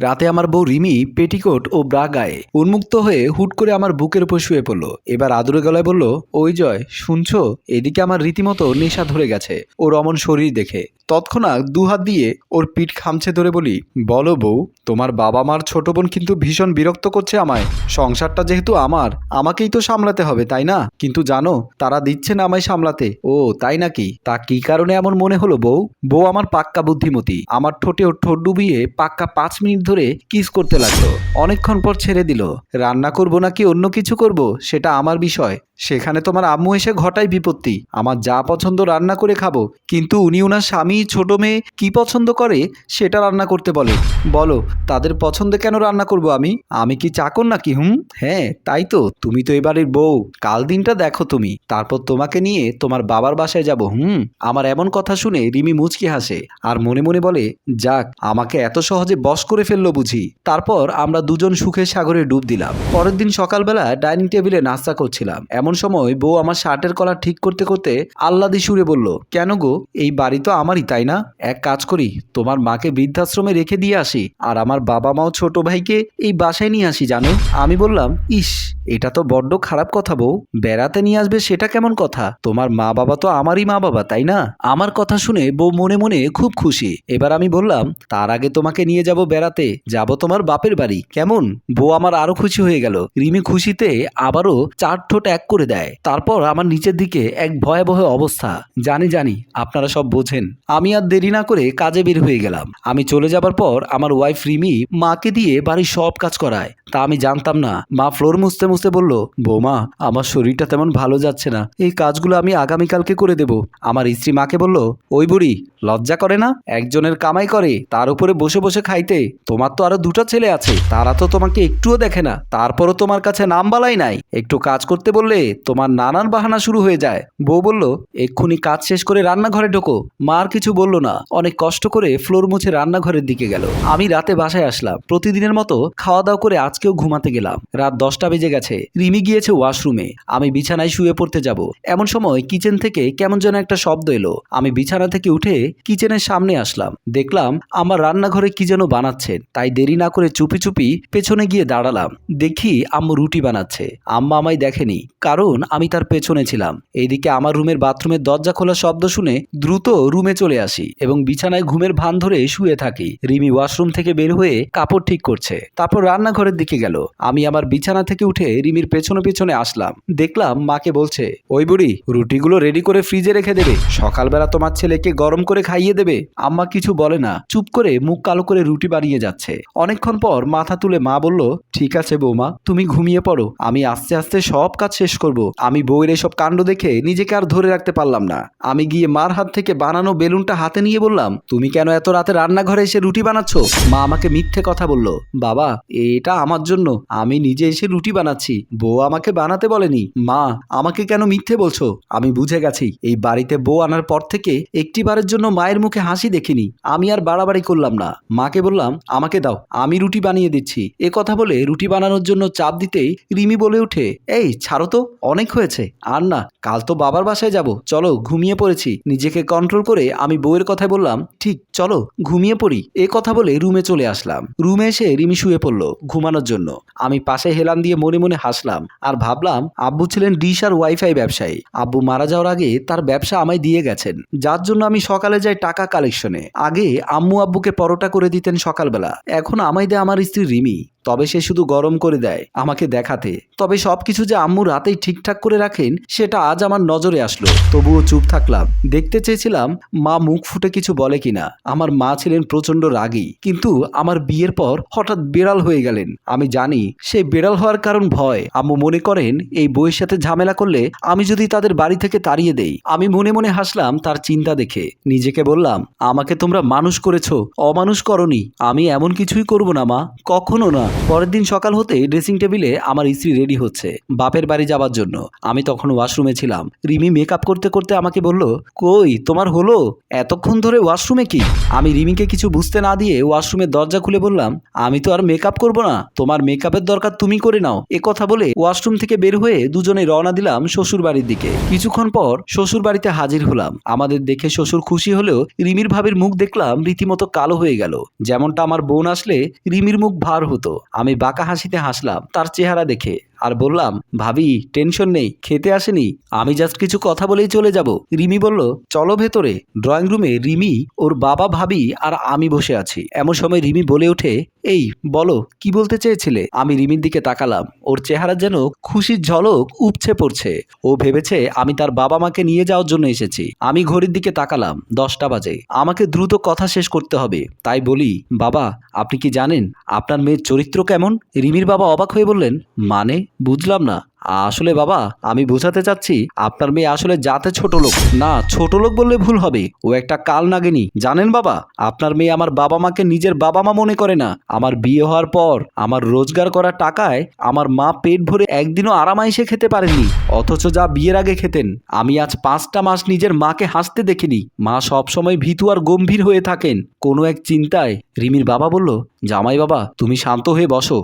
রাতে আমার বউ রিমি, পেটিকোট ও ব্রা গায়ে উন্মুক্ত হয়ে হুট করে আমার বুকের উপর শুয়ে পড়ল। এবার আদুরে গলায় বলল, ওই জয়, শুনছো? এদিকে আমার রীতিমতো নেশা ধরে গেছে ওর অমন শরীর দেখে। তৎক্ষণাৎ দুহাত দিয়ে ওর পিঠ খামছে ধরে বলি, বলো বউ, তোমার বাবা মার ছোট বোন কিন্তু ভীষণ বিরক্ত করছে আমায়। সংসারটা যেহেতু আমার, আমাকেই তো সামলাতে হবে, তাই না? কিন্তু জানো, তারা দিচ্ছে না আমায় সামলাতে। ও, তাই নাকি? তা কি কারণে এমন মনে হলো বউ? বউ আমার পাক্কা বুদ্ধিমতী। আমার ঠোঁটে ওর ঠোঁট ডুবিয়ে পাক্কা পাঁচ মিনিট ধরে কিস করতে লাগল। অনেকক্ষণ পর ছেড়ে দিল। রান্না করব নাকি অন্য কিছু করব? সেটা আমার বিষয়। সেখানে তোমার আম্মু এসে ঘটায় বিপত্তি। আমার যা পছন্দ রান্না করে খাব। কিন্তু উনি ওনার স্বামী, ছোট মেয়ে, কি পছন্দ করে? সেটা রান্না করতে বলে। বলো, তাদের পছন্দে কেন রান্না করব আমি? আমি কি চাকর নাকি, হুম? হ্যাঁ তাই তো। তুমি তো এবারের বউ। কাল দিনটা দেখো তুমি। তারপর তোমাকে নিয়ে তোমার বাবার বাসায় যাব, হুম? আমার এমন কথা শুনে রিমি মুচকি হাসে। আর মনে মনে বলে, যাক, আমাকে এত সহজে বস করে ফেলল বুঝি। তারপর আমরা দুজন সুখের সাগরে ডুব দিলাম। পরের দিন সকালবেলা ডাইনিং টেবিলে নাস্তা করছিলাম। এমন সময় বউ আমার শার্টের কলা ঠিক করতে করতে আল্লাদি সুরে বলল, কেন গো? এই বাড়ি তো আমারই, তাই না? এক কাজ করি, তোমার মাকে বৃদ্ধাশ্রমে রেখে দিয়ে আসি আর আমার বাবা মাও ছোট ভাইকে এই বাসায় নিয়ে আসি, জানো? আমি বললাম, ইস, এটা তো বড্ড খারাপ কথা বউ। বেড়াতে নিয়ে আসবে সেটা কেমন কথা? তোমার মা বাবা তো আমারই মা বাবা তাই না? আমার কথা শুনে বউ মনে মনে খুব খুশি। এবার আমি বললাম, তার আগে তোমাকে নিয়ে যাব বেড়াতে। যাব তোমার বাপের বাড়ি। কেমন? বউ আমার আরও খুশি হয়ে গেল। রিমি খুশিতে আবারও চার ঠোঁট এক করে দেয়। তারপর আমার নিচের দিকে এক ভয়াবহ অবস্থা। জানি জানি, আপনারা সব বোঝেন। আমি আর দেরি না করে কাজে বের হয়ে গেলাম। আমি চলে যাবার পর আমার ওয়াইফ রিমি মাকে দিয়ে বাড়ির সব কাজ করায়। তা আমি জানতাম না। মা ফ্লোর মুছতে মুছতে বলল, বৌমা, আমার শরীরটা তেমন ভালো যাচ্ছে না। এই কাজগুলো আমি আগামীকালকে করে দেব। আমার স্ত্রী মাকে বলল, ওই বুড়ি, লজ্জা করে না? একজনের কামাই করে, তার উপরে বসে বসে খাইতে। তোমার তো আরও দুটো ছেলে আছে, তারা তো তোমাকে একটুও দেখে না, তারপরও তোমার কাছে নাম বালাই নাই। একটু কাজ করতে বললে তোমার নানান বাহানা শুরু হয়ে যায়। বউ বলল, এক্ষুনি কাজ শেষ করে রান্নাঘরে ঢোকো। মা আর কিছু বলল না। অনেক কষ্ট করে ফ্লোর মুছে রান্নাঘরের দিকে গেল। আমি রাতে বাসায় আসলাম। প্রতিদিনের মতো খাওয়া দাওয়া করে আজকেও ঘুমাতে গেলাম। রাত দশটা বেজে গেছে। রিমি গিয়েছে ওয়াশরুমে। আমি বিছানায় শুয়ে পড়তে যাব। এমন সময় কিচেন থেকে কেমন যেন একটা শব্দ এলো। আমি বিছানা থেকে উঠে কিচেনের সামনে আসলাম। দেখলাম আমার রান্নাঘরে কি যেন বানাচ্ছেন। তাই দেরি না করে চুপি চুপি পেছনে গিয়ে দাঁড়ালাম। দেখি আম্মু রুটি বানাচ্ছে। আম্মা আমায় দেখেনি, কারণ আমি তার পেছনে ছিলাম। এইদিকে আমার রুমের বাথরুমের দরজা খোলা শব্দ শুনে দ্রুত রুমে চলে আসি এবং বিছানায় ঘুমের ভান ধরে শুয়ে থাকি। রিমি ওয়াশরুম থেকে বের হয়ে কাপড় ঠিক করছে। তারপর রান্নাঘরের দিকে গেল। আমি আমার বিছানা থেকে উঠে রিমির পেছনে পেছনে আসলাম। দেখলাম মাকে বলছে, ওই বুড়ি, রুটিগুলো রেডি করে ফ্রিজে রেখে দেবে। সকালবেলা তোমার ছেলেকে গরম করে খাইয়ে দেবে। আম্মা কিছু বলে না। চুপ করে মুখ কালো করে রুটি বানিয়ে যাচ্ছে। অনেকক্ষণ পর মাথা তুলে মা বলল, ঠিক আছে বৌমা, তুমি ঘুমিয়ে পড়ো। আমি আস্তে আস্তে সব কাজ শেষ করব। আমি বউয়ের এসব কাণ্ড দেখে নিজেকে আর ধরে রাখতে পারলাম না। আমি গিয়ে মার হাত থেকে বানানো বেলুনটা হাতে নিয়ে বললাম, তুমি কেন এত রাতে রান্নাঘরে এসে রুটি বানাচ্ছ? মা আমাকে মিথ্যে কথা বলল, বাবা, এটা আমার জন্য। আমি নিজে এসে রুটি বানাচ্ছি। বউ আমাকে বানাতে বলেনি। মা, আমাকে কেন মিথ্যে বলছো? আমি বুঝে গেছি। এই বাড়িতে বউ আনার পর থেকে একটি বারের জন্য মায়ের মুখে হাসি দেখিনি। আমি আর বাড়াবাড়ি করলাম না। মাকে বললাম আমাকে দাও, আমি রুটি বানিয়ে দিচ্ছি। এ কথা বলে রুটি বানানোর জন্য চাপ দিতেই রিমি বলে উঠে এই, ছাড়ো তো, অনেক হয়েছে। আর না, কাল তো বাবার বাসায় যাব। চলো, ঘুমিয়ে পড়েছি। নিজেকে কন্ট্রোল করে আমি বউয়ের কথায় বললাম, ঠিক, চলো, ঘুমিয়ে পড়ি। এ কথা বলে রুমে চলে আসলাম। রুমে এসে রিমি শুয়ে পড়ল ঘুমানোর জন্য। আমি পাশে হেলান দিয়ে মনে মনে হাসলাম আর ভাবলাম, আব্বু ছিলেন ডিশ আর ওয়াইফাই ব্যবসায়ী। আব্বু মারা যাওয়ার আগে তার ব্যবসা আমায় দিয়ে গেছেন। যার জন্য আমি সকালে যাই টাকা কালেকশনে আগে আম্মু আব্বুকে পরোটা করে দিতেন সকালবেলা। এখন আমায় দেয় আমার স্ত্রী রিমি। তবে সে শুধু গরম করে দেয় আমাকে দেখাতে। তবে সবকিছু যে আম্মু রাতেই ঠিকঠাক করে রাখেন, সেটা আজ আমার নজরে আসলো। তবুও চুপ থাকলাম। দেখতে চেয়েছিলাম, মা মুখ ফুটে কিছু বলে কিনা। আমার মা ছিলেন প্রচণ্ড রাগী। কিন্তু আমার বিয়ের পর হঠাৎ বেড়াল হয়ে গেলেন। আমি জানি সেই বেড়াল হওয়ার কারণ ভয়। আম্মু মনে করেন, এই বইয়ের সাথে ঝামেলা করলে আমি যদি তাদের বাড়ি থেকে তাড়িয়ে দেই। আমি মনে মনে হাসলাম তার চিন্তা দেখে। নিজেকে বললাম, আমাকে তোমরা মানুষ করেছ। অমানুষ করনি। আমি এমন কিছুই করব না, মা। কখনো না। পরের দিন সকাল হতে ড্রেসিং টেবিলে আমার স্ত্রী রেডি হচ্ছে, বাপের বাড়ি যাওয়ার জন্য। আমি তখন ওয়াশরুমে ছিলাম। রিমি মেকআপ করতে করতে আমাকে বলল, কই, তোমার হলো? এতক্ষণ ধরে ওয়াশরুমে কি? আমি রিমিকে কিছু বুঝতে না দিয়ে ওয়াশরুমের দরজা খুলে বললাম, আমি তো আর মেকআপ করব না। তোমার মেকআপের দরকার তুমি করে নাও। এ কথা বলে ওয়াশরুম থেকে বের হয়ে দুজনে রওনা দিলাম শ্বশুর বাড়ির দিকে। কিছুক্ষণ পর শ্বশুর বাড়িতে হাজির হলাম। আমাদের দেখে শ্বশুর খুশি হলেও রিমির ভাবির মুখ দেখলাম রীতিমতো কালো হয়ে গেল। যেমনটা আমার বোন আসলে রিমির মুখ ভার হতো। আমি বাঁকা হাসিতে হাসলাম তার চেহারা দেখে। আর বললাম, ভাবি, টেনশন নেই, খেতে আসেনি, আমি জাস্ট কিছু কথা বলেই চলে যাব। রিমি বলল, চলো ভেতরে। ড্রয়িং রুমে রিমি, ওর বাবা, ভাবি আর আমি বসে আছি। এমন সময় রিমি বলে ওঠে, এই, বলো, কি বলতে চেয়েছিলে? আমি রিমির দিকে তাকালাম, ওর চেহারা যেন খুশির ঝলক উপছে পড়ছে। ও ভেবেছে, আমি তার বাবা মাকে নিয়ে যাওয়ার জন্য এসেছি। আমি ঘড়ির দিকে তাকালাম, দশটা বাজে। আমাকে দ্রুত কথা শেষ করতে হবে। তাই বলি, বাবা, আপনি কি জানেন, আপনার মেয়ের চরিত্র কেমন? রিমির বাবা অবাক হয়ে বললেন মানে? বুঝলাম না। আসলে বাবা, আমি বোঝাতে চাচ্ছি আপনার মেয়ে আসলে জাতে ছোট লোক। না, ছোট লোক বললে ভুল হবে। ও একটা কাল নাগেনি। জানেন বাবা, আপনার মেয়ে আমার বাবা মাকে নিজের বাবা মা মনে করে না। আমার বিয়ে হওয়ার পর আমার রোজগার করা টাকায় আমার মা পেট ভরে একদিনও আরামাইসে খেতে পারেননি। অথচ যা বিয়ের আগে খেতেন, আমি আজ পাঁচটা মাস নিজের মাকে হাসতে দেখিনি। মা সবসময় ভীতু আর গম্ভীর হয়ে থাকেন। কোনো এক চিন্তায় রিমির বাবা বলল, জামাই বাবা, তুমি শান্ত হয়ে বসো।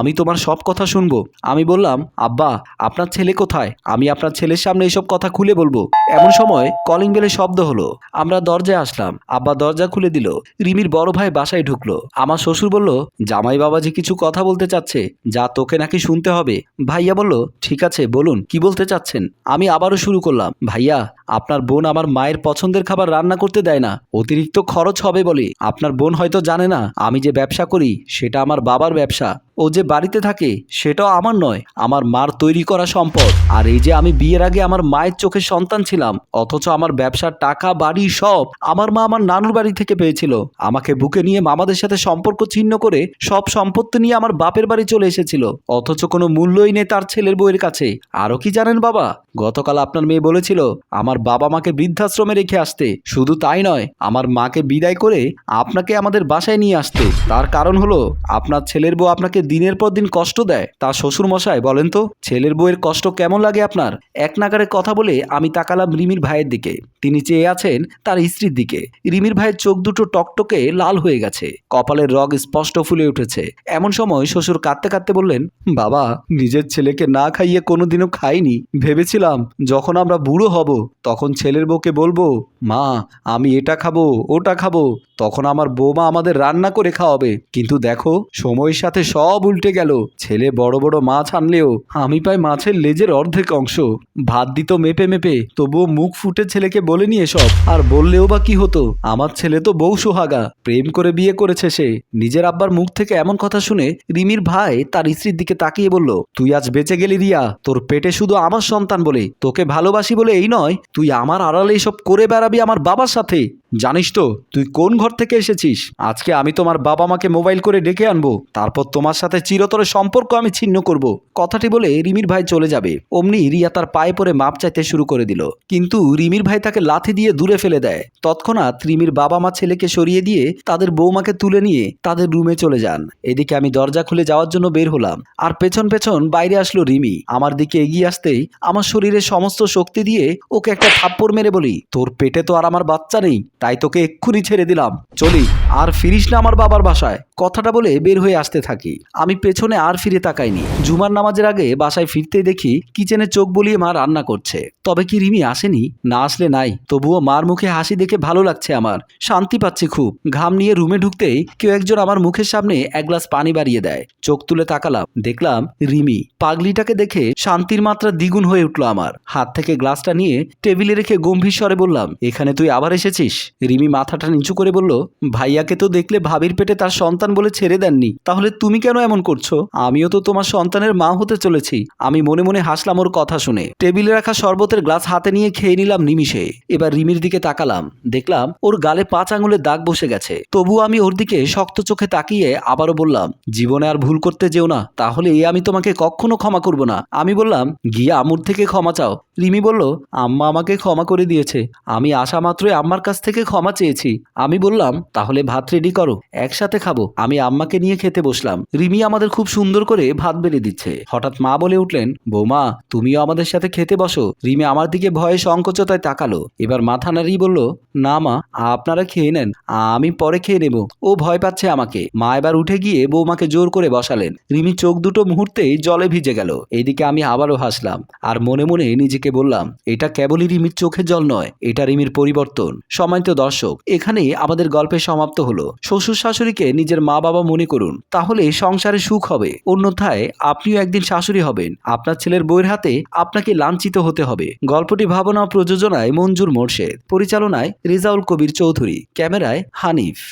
আমি তোমার সব কথা শুনব। আমি বললাম, আব্বা আপনার ছেলে কোথায়? আমি আপনার ছেলের সামনে এসব কথা খুলে বলব। এমন সময় কলিং বেলের শব্দ হলো। আমরা দরজায় আসলাম। আব্বা দরজা খুলে দিল। রিমির বড় ভাই বাসায় ঢুকলো। আমার শ্বশুর বলল, জামাই বাবা যে কিছু কথা বলতে চাচ্ছে, যা তোকে নাকি শুনতে হবে। ভাইয়া বলল, ঠিক আছে, বলুন, কি বলতে চাচ্ছেন? আমি আবারও শুরু করলাম, ভাইয়া, আপনার বোন আমার মায়ের পছন্দের খাবার রান্না করতে দেয় না। অতিরিক্ত খরচ হবে বলে। আপনার বোন হয়তো জানে না, আমি যে ব্যবসা করি, সেটা আমার বাবার ব্যবসা। ও যে বাড়িতে থাকে, সেটাও আমার নয়, আমার মার তৈরি করা সম্পদ। আর এই যে আমি বিয়ের আগে আমার মায়ের চোখে সন্তান ছিলাম, অথচ আমার ব্যবসার টাকা, বাড়ি, সব আমার মা আমার নানুর বাড়ি থেকে পেয়েছিল। আমাকে বুকে নিয়ে মামাদের সাথে সম্পর্ক ছিন্ন করে সব সম্পত্তি নিয়ে আমার বাপের বাড়ি চলে এসেছিল, অথচ কোনো মূল্যই নেই তার ছেলের বউয়ের কাছে। আরও কি জানেন বাবা? গতকাল আপনার মেয়ে বলেছিল, আমার বাবা মাকে বৃদ্ধাশ্রমে রেখে আসতে। শুধু তাই নয়, আমার মাকে বিদায় করে আপনাকে আমাদের বাসায় নিয়ে আসতে। তার কারণ হলো, আপনার ছেলের বউ আপনাকে দিনের পর দিন কষ্ট দেয়, তা শ্বশুর মশাই বলেন তো, ছেলের বউয়ের কষ্ট কেমন লাগে আপনার? এক নাগারে কথা বলে আমি তাকালাম রিমির ভাইয়ের দিকে। তিনি চেয়ে আছেন তার স্ত্রীর দিকে। রিমির ভাইয়ের চোখ দুটো টকটকে লাল হয়ে গেছে। কপালের রগ স্পষ্ট ফুলে উঠেছে। এমন সময় শ্বশুর কাঁদতে কাঁদতে বললেন, বাবা, নিজের ছেলেকে না খাইয়ে কোনোদিনও খাইনি। ভেবেছিলাম যখন আমরা বুড়ো হব, তখন ছেলের বউকে বলব, মা, আমি এটা খাব, ওটা খাব। তখন আমার বৌমা আমাদের রান্না করে খাওয়াবে। কিন্তু দেখো, সময়ের সাথে সব উল্টে গেল। ছেলে বড় বড় মাছ আনলেও আমি পাই মাছের লেজের অর্ধেক অংশ। ভাত দিত মেপে মেপে, তবুও মুখ ফুটে ছেলেকে বলেনি এসব। আর বললেও বা কি হতো? আমার ছেলে তো বউ সোহাগা। প্রেম করে বিয়ে করেছে সে। নিজের আব্বার মুখ থেকে এমন কথা শুনে রিমির ভাই তার স্ত্রীর দিকে তাকিয়ে বলল, তুই আজ বেঁচে গেলি রিয়া। তোর পেটে শুধু আমার সন্তান বলে। তোকে ভালোবাসি বলে এই নয়, তুই আমার আড়ালে এসব করে বেড়াবি আমার বাবার সাথে। জানিস তো, তুই কোন ঘর থেকে এসেছিস? আজকে আমি তোমার বাবা মাকে মোবাইল করে ডেকে আনব, তারপর তোমার সাথে চিরতরে সম্পর্ক আমি ছিন্ন করব। কথাটি বলে রিমির ভাই চলে যাবে। অমনি রিয়া তার পায়ে পরে মাপ চাইতে শুরু করে দিল। কিন্তু রিমির ভাই তাকে লাথি দিয়ে দূরে ফেলে দেয়। তৎক্ষণাৎ রিমির বাবা মা ছেলেকে সরিয়ে দিয়ে তাদের বৌমাকে তুলে নিয়ে তাদের রুমে চলে যান। এদিকে আমি দরজা খুলে যাওয়ার জন্য বের হলাম। আর পেছন পেছন বাইরে আসলো রিমি। আমার দিকে এগিয়ে আসতেই আমার শরীরে সমস্ত শক্তি দিয়ে ওকে একটা থাপ্পড় মেরে বলি, তোর পেটে তো আর আমার বাচ্চা নেই। তাই তোকে এক্ষুনি ছেড়ে দিলাম। চলি আর ফিরিস না আমার বাবার বাসায়। কথাটা বলে বের হয়ে আসতে থাকি। আমি পেছনে আর ফিরে তাকাইনি। জুমার নামাজের আগে বাসায় ফিরতেই দেখি কিচেনে চোখ বলিয়ে মা রান্না করছে। তবে কি রিমি আসেনি? না আসলে নাই। তবুও মার মুখে হাসি দেখে ভালো লাগছে আমার। শান্তি পাচ্ছি খুব। ঘাম নিয়ে রুমে ঢুকতেই কেউ একজন আমার মুখের সামনে এক গ্লাস পানি বাড়িয়ে দেয়। চোখ তুলে তাকালাম। দেখলাম রিমি। পাগলিটাকে দেখে শান্তির মাত্রা দ্বিগুণ হয়ে উঠল আমার। হাত থেকে গ্লাসটা নিয়ে টেবিলে রেখে গম্ভীর স্বরে বললাম, এখানে তুই আবার এসেছিস? রিমি মাথাটা নিচু করে বলল, ভাইয়াকে তো দেখলে ভাবির পেটে তার সন্তান বলে ছেড়ে দেননি। তাহলে তুমি কেন এমন করছ? আমিও তো তোমার সন্তানের মা হতে চলেছি। আমি মনে মনে হাসলাম ওর কথা শুনে। টেবিলে রাখা শরবতের গ্লাস হাতে নিয়ে খেয়ে নিলাম নিমিষে। এবার রিমির দিকে তাকালাম। দেখলাম ওর গালে পাঁচ আঙুলের দাগ বসে গেছে। তবু আমি ওর দিকে শক্ত চোখে তাকিয়ে আবারও বললাম, জীবনে আর ভুল করতে যেও না। তাহলে এ আমি তোমাকে কখনো ক্ষমা করব না। আমি বললাম, গিয়ে আমুর থেকে ক্ষমা চাও। রিমি বলল, আম্মা আমাকে ক্ষমা করে দিয়েছে। আমি আসা মাত্রই আম্মার কাছ থেকে ক্ষমা চেয়েছি। আমি বললাম, তাহলে ভাত রেডি করো। একসাথে খাব। আমি আম্মাকে নিয়ে খেতে বসলাম। রিমি আমাদের খুব সুন্দর করে ভাত বেড়ে দিচ্ছে। হঠাৎ মা বলে উঠলেন, বৌমা, তুমিও আমাদের সাথে খেতে বসো। রিমি আমার দিকে ভয়ে সংকোচতায় তাকালো। এবার মাথা নাড়িয়ে বলল, না মা, আপনারা খেয়ে নেন, আমি পরে খেয়ে নেব। ও ভয় পাচ্ছে আমাকে। মা এবার উঠে গিয়ে বৌমাকে জোর করে বসালেন। রিমি চোখ দুটো মুহূর্তেই জলে ভিজে গেল। এইদিকে আমি আবারও হাসলাম আর মনে মনে নিজেকে বললাম, এটা কেবলই রিমির চোখের জল নয়, এটা রিমির পরিবর্তন। সম্মানিত দর্শক এখানে আমাদের গল্পে সমাপ্ত হলো। শ্বশুর শাশুড়িকে নিজের মা বাবা মনে করুন, তাহলে সংসারে সুখ হবে। অন্যথায় আপনিও একদিন শাশুড়ি হবেন। আপনার ছেলের বইয়ের হাতে আপনাকে লাঞ্ছিত হতে হবে। গল্পটি ভাবনা প্রযোজনায় মঞ্জুর মোর্শেদ। পরিচালনায় রেজাউল কবির চৌধুরী। ক্যামেরায় হানিফ।